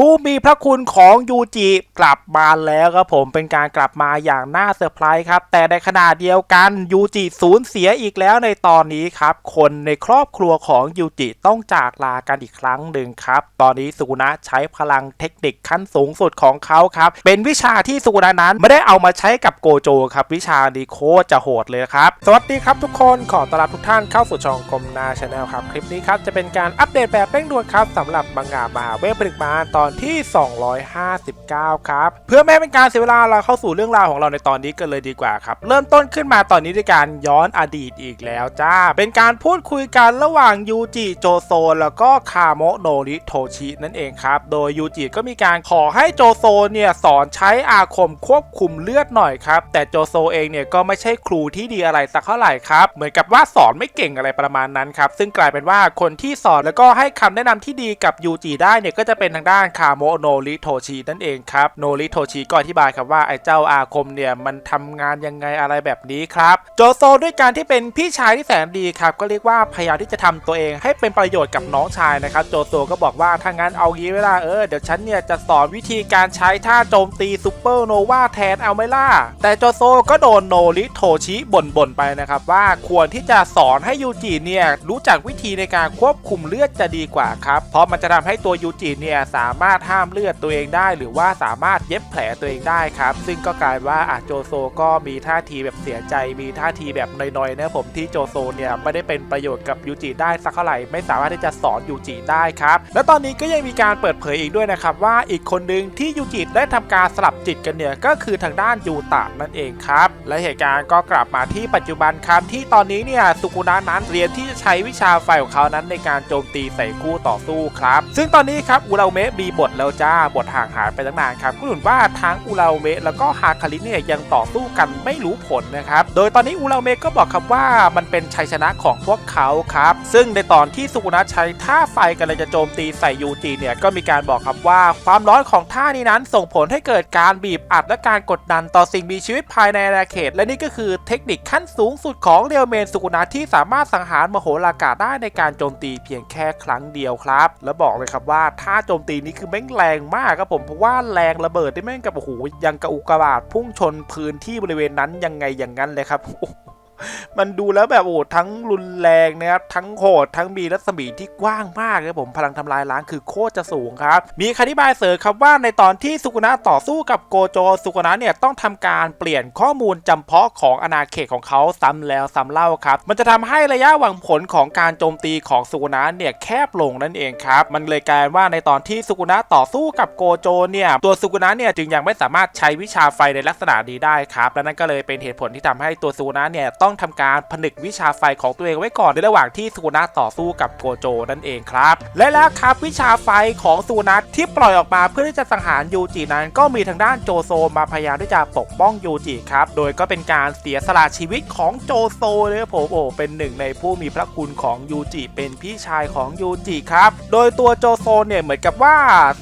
ผู้มีพระคุณของยูจิกลับมาแล้วครับผมเป็นการกลับมาอย่างน่าเซอร์ไพรส์ครับ แต่ในขณะเดียวกันยูจิสูญเสียอีกแล้วในตอนนี้ครับ คนในครอบครัวของยูจิต้องจากลากันอีกครั้งหนึ่งครับ ตอนนี้สุกุนะใช้พลังเทคนิคขั้นสูงสุดของเขาครับ เป็นวิชาที่สุกุนะนั้นไม่ได้เอามาใช้กับโกโจครับ วิชานี้โคตรจะโหดเลยครับ สวัสดีครับทุกคนขอต้อนรับทุกท่านเข้าสู่ช่องกลมนาชาแนลครับคลิปนี้ครับจะเป็นการอัปเดตแบบเร่งด่วนครับสำหรับมังงะมาเวทผลิตมาตอนอนที่ 259 ครับ เพื่อไม่ให้เป็นการเสียเวลาเราเข้าสู่เรื่องราวของเราในตอนนี้กันเลยดีกว่าครับ เริ่มต้นขึ้นมาตอนนี้ด้วยการย้อนอดีตอีกแล้วจ้า เป็นการพูดคุยกันระหว่างยูจิโจโซแล้วก็คาโมโนริโทชินั่นเองครับ โดยยูจิก็มีการขอให้โจโซเนี่ยสอนใช้อาคมควบคุมเลือดหน่อยครับ แต่โจโซเองเนี่ยก็ไม่ใช่ครูที่ดีอะไรสักเท่าไหร่ครับ เหมือนกับว่าสอนไม่เก่งอะไรประมาณนั้นครับ ซึ่งกลายเป็นว่าคนที่สอนแล้วก็ให้คำแนะนำที่ดีกับยูจิได้เนี่ยก็จะเป็นทางด้านคาโมโนริโทชินั่นเองครับโนริโทชิก็อธิบายครับว่าไอ้เจ้าอาคมเนี่ยมันทำงานยังไงอะไรแบบนี้ครับโจโซด้วยการที่เป็นพี่ชายที่แสนดีครับก็เรียกว่าพยายามที่จะทำตัวเองให้เป็นประโยชน์กับน้องชายนะครับโจโซก็บอกว่าถ้างั้นเอางี้เวลาเออเดี๋ยวฉันเนี่ยจะสอนวิธีการใช้ท่าโจมตีซูเปอร์โนวาแทนเอาไหม่ล่ะแต่โจโซก็โดนโนริโทชิบ่นๆไปนะครับว่าควรที่จะสอนให้ยูจิเนี่ยรู้จักวิธีในการควบคุมเลือดจะดีกว่าครับเพราะมันจะทำให้ตัวยูจิเนี่ยสามารถห้ามเลือดตัวเองได้ หรือว่าสามารถเย็บแผลตัวเองได้ครับ ซึ่งก็กลายว่าอาโจโซก็มีท่าทีแบบเสียใจ มีท่าทีแบบน้อยๆนะผมที่โจโซเนี่ยไม่ได้เป็นประโยชน์กับยูจิได้สักเท่าไหร่ไม่สามารถที่จะสอนยูจิได้ครับและตอนนี้ก็ยังมีการเปิดเผยอีกด้วยนะครับว่าอีกคนหนึ่งที่ยูจิได้ทำการสลับจิตกันเนี่ยก็คือทางด้านยูตะนั่นเองครับและเหตุการณ์ก็กลับมาที่ปัจจุบันครับที่ตอนนี้เนี่ยสุกุนะนั้นเรียนที่จะใช้วิชาไฟของเขานั้นในการโจมตีใส่คู่ต่อสู้ครับ ซึ่งตอนนี้ครับอุราเมะมีบทแล้วจ้าบทห่างหายไปตั้งนานครับก็เหมือนว่าทั้งอุราเมะแล้วก็ฮาคาริเนี่ยยังต่อสู้กันไม่รู้ผลนะครับ โดยตอนนี้อุราเมะก็บอกครับว่ามันเป็นชัยชนะของพวกเขาครับ ซึ่งในตอนที่สุกุนะใช้ท่าไฟกำลังจะโจมตีใส่ยูจิเนี่ยก็มีการบอกครับว่า ความร้อนของท่านี้นั้นส่งผลให้เกิดการบีบอัดและการกดดันต่อสิ่งมีชีวิตภายในอาณาเขต และนี่ก็คือเทคนิคขั้นสูงสุดของเรียวเมนสุกุนะที่สามารถสังหารมโหฬารากาได้ในการโจมตีเพียงแค่ครั้งเดียวครับ แล้วบอกเลยครับว่าท่าโจมตีนี้คือแม่งแรงมากครับผมเพราะว่าแรงระเบิดได้แม่งกับโอ้โหยังกระอุกกาบาดพุ่งชนพื้นที่บริเวณนั้นยังไงอย่างนั้นเลยครับ มันดูแล้วแบบโอ้ทั้งรุนแรงนะครับทั้งโหดทั้งมีรัศมีที่กว้างมากครับผมพลังทำลายล้างคือโคตรจะสูงครับ มีคำอธิบายเสริมครับว่าในตอนที่สุกุนะต่อสู้กับโกโจสุกุนะเนี่ยต้องทำการเปลี่ยนข้อมูลจำเพาะของอาณาเขตของเขาซ้ำแล้วซ้ำเล่าครับมันจะทำให้ระยะหวังผลของการโจมตีของสุกุนะเนี่ยแคบลงนั่นเองครับมันเลยกลายว่าในตอนที่สุกุนะต่อสู้กับโกโจเนี่ยตัวสุกุนะเนี่ยจึงยังไม่สามารถใช้วิชาไฟในลักษณะนี้ได้ครับและนั่นก็เลยเป็นเหตุผลที่ทำให้ตัวสุกุนะเนี่ยต้องทำการผนึกวิชาไฟของตัวเองไว้ก่อนในระหว่างที่สุกุนะต่อสู้กับโกโจนั่นเองครับ และแล้วครับวิชาไฟของสุกุนะที่ปล่อยออกมาเพื่อที่จะสังหารยูจินั้น ก็มีทางด้านโจโซมาพยายามที่จะปกป้องยูจิครับโดยก็เป็นการเสียสละชีวิตของโจโซเลยครับผมโอ้เป็นหนึ่งในผู้มีพระคุณของยูจิเป็นพี่ชายของยูจิครับโดยตัวโจโซเนี่ยเหมือนกับว่า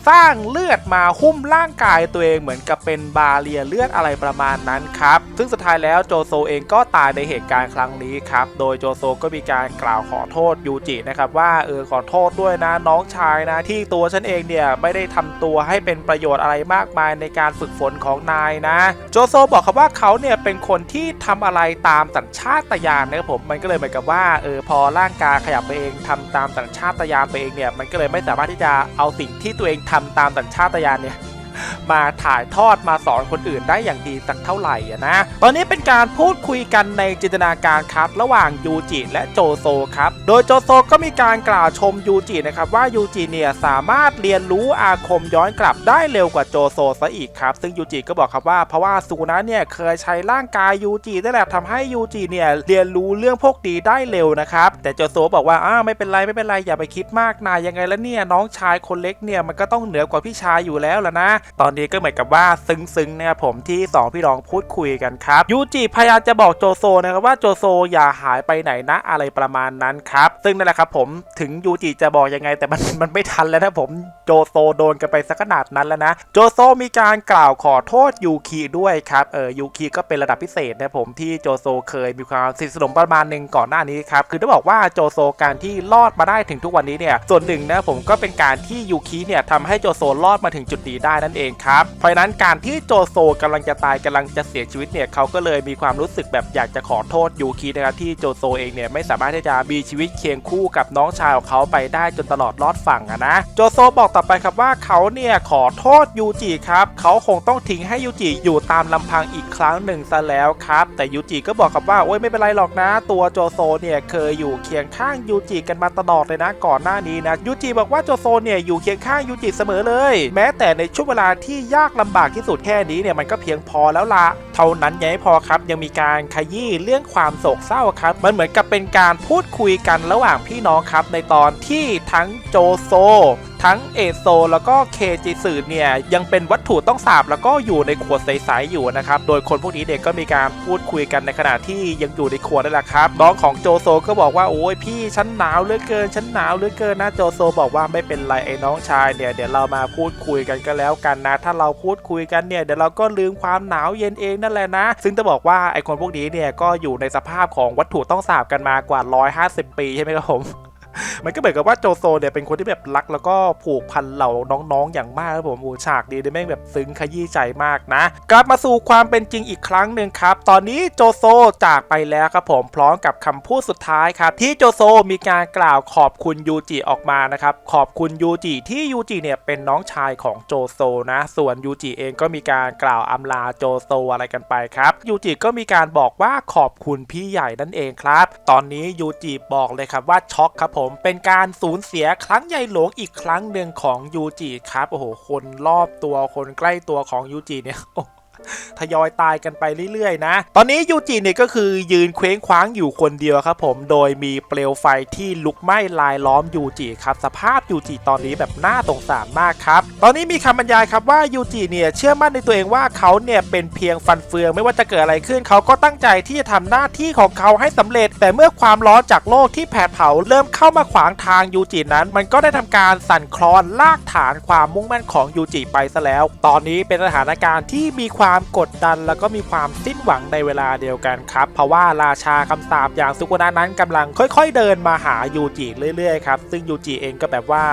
สร้างเลือดมาหุ้มร่างกายตัวเองเหมือนกับเป็นบาเรียเลือดอะไรประมาณนั้นครับซึ่งสุดท้ายแล้วโจโซเองก็ตายในเหตุการณ์ครั้งนี้ครับโดยโจโซก็มีการกล่าวขอโทษยูจินะครับว่าเออขอโทษด้วยนะน้องชายนะที่ตัวฉันเองเนี่ยไม่ได้ทำตัวให้เป็นประโยชน์อะไรมากมายในการฝึกฝนของนายนะ โจโซบอกครับว่าเขาเนี่ยเป็นคนที่ทำอะไรตามสัญชาตญาณนะครับผมมันก็เลยเหมือนกับว่าเออพอร่างกายขยับไปเองทำตามสัญชาตญาณไปเองเนี่ยมันก็เลยไม่สามารถที่จะเอาสิ่งที่ตัวเองทำตามสัญชาตญาณเนี่ย มาถ่ายทอดมาสอนคนอื่นได้อย่างดีสักเท่าไหร่อะนะ ตอนนี้เป็นการพูดคุยกันในจินตนาการครับ ระหว่างยูจิและโจโซครับ โดยโจโซก็มีการกล่าวชมยูจินะครับว่ายูจิเนี่ยสามารถเรียนรู้อาคมย้อนกลับได้เร็วกว่าโจโซซะอีกครับ ซึ่งยูจิก็บอกครับว่าเพราะว่าสุนะเนี่ยเคยใช้ร่างกายยูจิได้แหละทำให้ยูจิเนี่ยเรียนรู้เรื่องพวกดีได้เร็วนะครับ แต่โจโซบอกว่าอ้าไม่เป็นไรไม่เป็นไรอย่าไปคิดมากนายยังไงแล้วเนี่ยน้องชายคนเล็กเนี่ยมันก็ต้องเหนือกว่าพี่ชายอยู่แล้วล่ะนะตอนนี้ก็เหมือนกับว่าซึ้งๆนะครับผมที่สองพี่น้องพูดคุยกันครับยูจิพยายามจะบอกโจโซนะครับว่าโจโซอย่าหายไปไหนนะอะไรประมาณนั้นครับ ซึ่งนั่นแหละครับผมถึงยูจิจะบอกยังไงแต่มันมันไม่ทันแล้วนะผมโจโซโดนกันไปสักขนาดนั้นแล้วนะ โจโซมีการกล่าวขอโทษยูคิด้วยครับเออยูคิก็เป็นระดับพิเศษนะผมที่โจโซเคยมีความสนิทสนมประมาณหนึ่งก่อนหน้านี้ครับคือต้องบอกว่าโจโซการที่รอดมาได้ถึงทุกวันนี้เนี่ยส่วนหนึ่งนะผมก็เป็นการที่ยูคิเนี่ยทำให้โจโซรอดมาถึงจุดนี้ได้นั่นเองครับ เพราะนั้นการที่โจโซกำลังจะตายกำลังจะเสียชีวิตเนี่ยเขาก็เลยมีความรู้สึกแบบอยากจะขอโทษยูคินะครับที่โจโซเองเนี่ยไม่สามารถที่จะมีชีวิตเคียงคู่กับน้องชายของเขาไปได้จนตลอดรอดฝั่งอะนะโจโซบอกต่อไปครับว่าเขาเนี่ยขอโทษยูจิครับเขาคงต้องทิ้งให้ยูจิอยู่ตามลำพังอีกครั้งหนึ่งซะแล้วครับแต่ยูจิก็บอกกับว่าโอ้ยไม่เป็นไรหรอกนะ ตัวโจโซเนี่ยเคยอยู่เคียงข้างยูจิกันมาตลอดเลยนะก่อนหน้านี้นะยูจิบอกว่าโจโซเนี่ยอยู่เคียงข้างยูจิเสมอเลย แม้แต่ในช่วงเวลาที่ยากลำบากที่สุดแค่นี้เนี่ยมันก็เพียงพอแล้วละเท่านั้นยังไม่พอครับ ยังมีการขยี้เรื่องความโศกเศร้าครับ มันเหมือนกับเป็นการพูดคุยกันระหว่างพี่น้องครับในตอนที่ทั้งโจโซ ทั้งเอโซแล้วก็เคจิสึเนี่ยยังเป็นวัตถุต้องสาบแล้วก็อยู่ในขวดใสๆอยู่นะครับ โดยคนพวกนี้เด็กก็มีการพูดคุยกันในขณะที่ยังอยู่ในขวดนั่นแหละครับน้องของโจโซก็บอกว่าโอ้ยพี่ฉันหนาวเหลือเกินฉันหนาวเหลือเกินนะโจโซบอกว่าไม่เป็นไรไอ้น้องชายเนี่ยเดี๋ยวเรามาพูดคุยกันก็แล้วกันนะ ถ้าเราพูดคุยกันเนี่ยเดี๋ยวเราก็ลืมความหนาวเย็นเองนั่นแหละนะ ซึ่งจะบอกว่าไอ้คนพวกนี้เนี่ยก็อยู่ในสภาพของวัตถุต้องสาบกันมากว่า 150 ปีใช่ไหมครับผม มันก็เหมือนกับว่าโจโซเนี่ยเป็นคนที่แบบรักแล้วก็ผูกพันเหล่าน้องๆ อย่างมากครับผมโอ้ฉากดีเลยแม่งแบบซึ้งขยี้ใจมากนะ กลับมาสู่ความเป็นจริงอีกครั้งหนึ่งครับ ตอนนี้โจโซจากไปแล้วครับผมพร้อมกับคำพูดสุดท้ายครับ ที่โจโซมีการกล่าวขอบคุณยูจิออกมานะครับขอบคุณยูจิที่ยูจิเนี่ยเป็นน้องชายของโจโซนะ ส่วนยูจิเองก็มีการกล่าวอำลาโจโซอะไรกันไปครับยูจิก็มีการบอกว่าขอบคุณพี่ใหญ่นั่นเองครับ ตอนนี้ยูจิบอกเลยครับว่าช็อกครับผมเป็นการสูญเสียครั้งใหญ่หลวงอีกครั้งหนึ่งของยูจิครับ โอ้โห คนรอบตัวคนใกล้ตัวของยูจิเนี่ยโอ้ ทยอยตายกันไปเรื่อยๆนะ ตอนนี้ยูจิเนี่ยก็คือยืนเคว้งคว้างอยู่คนเดียวครับผม โดยมีเปลวไฟที่ลุกไหม้ลายล้อมยูจิครับ สภาพยูจิตอนนี้แบบน่าสงสารมากครับ ตอนนี้มีคำบรรยายครับว่ายูจิเนี่ยเชื่อมั่นในตัวเองว่าเขาเนี่ยเป็นเพียงฟันเฟืองไม่ว่าจะเกิดอะไรขึ้น เขาก็ตั้งใจที่จะทำหน้าที่ของเขาให้สำเร็จ แต่เมื่อความร้อนจากโลกที่แผดเผาเริ่มเข้ามาขวางทางยูจินั้น มันก็ได้ทำการสั่นคลอนลากฐานความมุ่งมั่นของยูจิไปซะแล้ว ตอนนี้เป็นสถานการณ์ที่มีความความกดดันแล้วก็มีความสิ้นหวังในเวลาเดียวกันครับ เพราะว่าราชาคำสาปอย่างซุกุนะนั้นกำลังค่อย ๆ เดินมาหายูจิเรื่อยๆครับ ซึ่งยูจิเองก็แบบว่า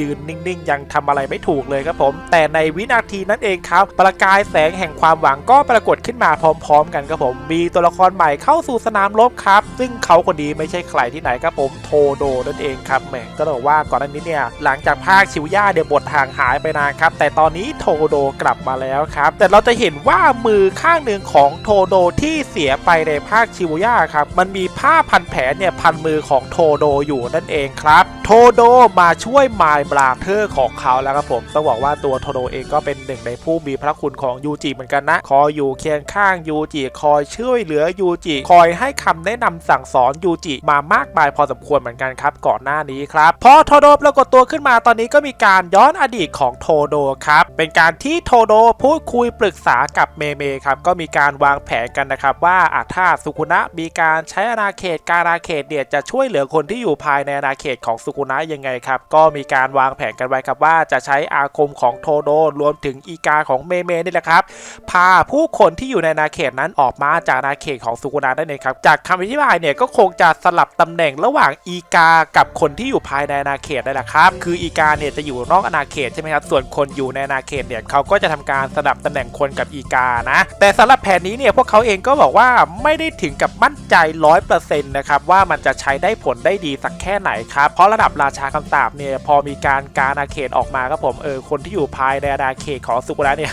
ยืนนิ่งๆ ยังทำอะไรไม่ถูกเลยครับผม แต่ในวินาทีนั้นเองครับ ประกายแสงแห่งความหวังก็ปรากฏขึ้นมาพร้อม ๆ กันครับผม มีตัวละครใหม่เข้าสู่สนามรบครับ ซึ่งเขาคนนี้ไม่ใช่ใครที่ไหนครับผมโทโดนั่นเองครับแหมก็ต้องบอกว่าก่อนหน้านี้เนี่ยหลังจากภาคชิวย่าเดี๋ยวบทห่างหายไปนานครับ แต่ตอนนี้โทโดกลับมาแล้วครับ แต่เราจะเห็นว่ามือข้างหนึ่งของโทโดที่เสียไปในภาคชิวย่าครับมันมีผ้าพันแผลเนี่ยพันมือของโทโดอยู่นั่นเองครับ โทโดมาช่วยมายบราเธอร์ของเขาแล้วครับผม ต้องบอกว่าตัวโทโดเองก็เป็นหนึ่งในผู้มีพระคุณของยูจิเหมือนกันนะ คอยอยู่เคียงข้างยูจิคอยช่วยเหลือยูจิคอยให้คำแนะนำสั่งสอนยูจิมามากมายพอสมควรเหมือนกันครับก่อนหน้านี้ครับพอโทโดปรากฏตัวขึ้นมาตอนนี้ก็มีการย้อนอดีตของโทโดครับเป็นการที่โทโดพูดคุยปรึกษากับเมเมครับก็มีการวางแผนกันนะครับว่าอาถ้าสุกุนะมีการใช้อาณาเขตการอาณาเขตเนี่ยจะช่วยเหลือคนที่อยู่ภายในอาณาเขตของสุกุนะยังไงครับ ก็มีการวางแผนกันไว้ครับว่าจะใช้อาคมของโทโดรวมถึงอีกาของเมเมนี่แหละครับ พาผู้คนที่อยู่ในอาเขตนั้นออกมาจากอาเขตของสุกุนะได้เลยครับ จากคำอธิบายเนี่ยก็คงจะสลับตำแหน่งระหว่างอีกากับคนที่อยู่ภายในอาเขตได้แหละครับ คืออีกาเนี่ยจะอยู่นอกอาณาเขตใช่ไหมครับ ส่วนคนอยู่ในอาณาเขตเนี่ยเขาก็จะทำการสลับตำแหน่งคนกับอีกานะ แต่สำหรับแผนนี้เนี่ยพวกเขาเองก็บอกว่าไม่ได้ถึงกับมั่นใจร้อยเปอร์เซ็นต์นะครับว่ามันจะใช้ได้ผลได้ดีสักแค่ไหนครับ เพราะระดับับราชาคำสาปเนี่ยพอมีการการอาเขตออกมาครับผมเออคนที่อยู่ภายในอาณาเขตของสุกุระเนี่ย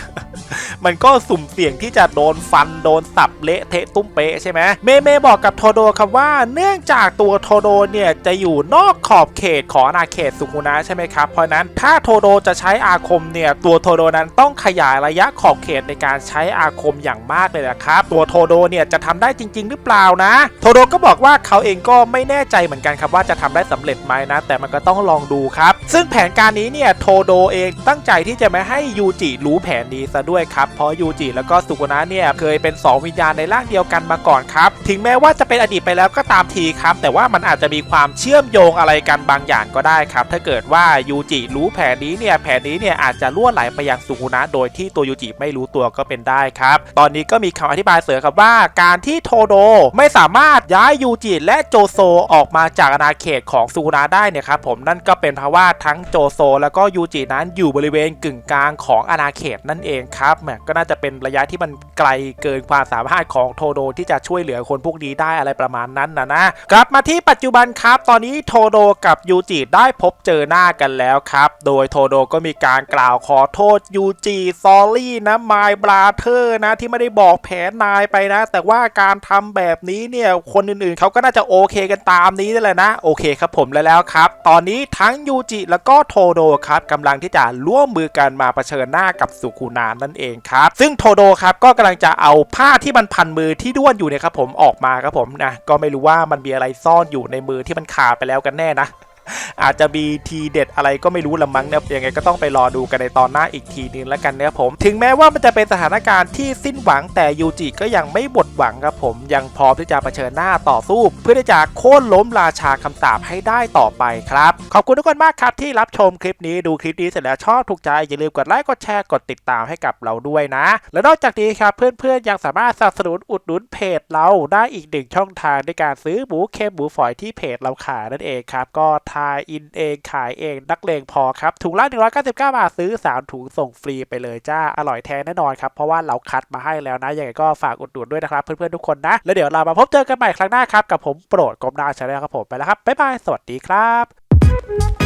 มันก็สุ่มเสี่ยงที่จะโดนฟันโดนสับเละเทะตุ้มเป๊ะใช่ไหมเมเมบอกกับโทโดครับว่าเนื่องจากตัวโทโดเนี่ยจะอยู่นอกขอบเขตของอาณาเขตสุคุนะใช่ไหมครับเพราะนั้นถ้าโทโดจะใช้อาคมเนี่ยตัวโทโดนั้นต้องขยายระยะขอบเขตในการใช้อาคมอย่างมากเลยนะครับตัวโทโดเนี่ยจะทำได้จริง ๆ หรือเปล่านะ โทโดก็บอกว่าเขาเองก็ไม่แน่ใจเหมือนกันครับว่าจะทำได้สำเร็จไหมนะแต่มันก็ต้องลองดูครับ ซึ่งแผนการนี้เนี่ยโทโดเองตั้งใจที่จะไม่ให้ยูจิรู้แผนนี้ซะด้วยครับ เพราะยูจิแล้วก็สุกุนะเนี่ยเคยเป็น 2 วิญญาณในร่างเดียวกันมาก่อนครับ ถึงแม้ว่าจะเป็นอดีตไปแล้วก็ตามทีครับ แต่ว่ามันอาจจะมีความเชื่อมโยงอะไรกันบางอย่างก็ได้ครับ ถ้าเกิดว่ายูจิรู้แผนนี้เนี่ยแผนนี้เนี่ยอาจจะล่วไหลไปยังสุกุนะโดยที่ตัวยูจิไม่รู้ตัวก็เป็นได้ครับ ตอนนี้ก็มีคำอธิบายเสริมครับว่า การที่โทโดไม่สามารถย้ายยูจิและโจโซออกมาจากอาณาเขตของสุกุนะได้เนี่ยครับผมนั่นก็เป็นเพราะว่าทั้งโจโซ แล้วก็ยูจินั้นอยู่บริเวณกึ่งกลางของอาณาเขตนั่นเองครับแหมก็น่าจะเป็นระยะที่มันไกลเกินความสามารถของโทโดที่จะช่วยเหลือคนพวกนี้ได้อะไรประมาณนั้นนะนะกลับมาที่ปัจจุบันครับ ตอนนี้โทโดกับยูจิได้พบเจอหน้ากันแล้วครับ โดยโทโดก็มีการกล่าวขอโทษยูจิซอรี่นะมายบราเธอร์นะที่ไม่ได้บอกแผนนายไปนะ แต่ว่าการทำแบบนี้เนี่ยคนอื่นๆเขาก็น่าจะโอเคกันตามนี้นั่นแหละนะโอเคครับผมแล้วแล้วครับ ตอนนี้ทั้งยูจิแล้วก็โทโดครับกำลังที่จะร่วมมือกันมาเผชิญหน้ากับสุคุนานนั่นเองครับ ซึ่งโทโดครับก็กำลังจะเอาผ้าที่มันพันมือที่ด้วนอยู่เนี่ยครับผมออกมาครับผมนะก็ไม่รู้ว่ามันมีอะไรซ่อนอยู่ในมือที่มันขาดไปแล้วกันแน่นะ อาจจะมีทีเด็ดอะไรก็ไม่รู้ละมั้งเนี่ยยังไงก็ต้องไปรอดูกันในตอนหน้าอีกทีนึงแล้วกันเนะครับผม ถึงแม้ว่ามันจะเป็นสถานการณ์ที่สิ้นหวังแต่ยูจิก็ยังไม่หมดหวังครับผมยังพร้อมที่จะเผชิญหน้าต่อสู้ เพื่อที่จะโค่นล้มราชาคำสาปให้ได้ต่อไปครับ ขอบคุณทุกคนมากครับที่รับชมคลิปนี้ดูคลิปนี้เสร็จแล้วชอบถูกใจอย่าลืมกดไลค์กดแชร์กดติดตามให้กับเราด้วยนะ และนอกจากนี้ครับเพื่อนๆยังสามารถสนับสนุนอุดหนุนเพจเราได้อีกหนึ่งช่องทางในการซื้อหมูเค็มหมูฝอยที่เพจเราขายนั่นเองครับก็ทายอินเองขายเองนักเลงพอครับ ถุงละ 199 บาทซื้อ 3 ถุงส่งฟรีไปเลยจ้า อร่อยแท้แน่นอนครับ เพราะว่าเราคัดมาให้แล้วนะ ยังไงก็ฝากอุดหนุนด้วยนะครับ เพื่อนๆ ทุกคนนะ แล้วเดี๋ยวเรามาพบเจอกันใหม่ครั้งหน้าครับ กับผมโปรดกรมนาชาแนลครับผมไปแล้วครับบ๊ายบายสวัสดีครับ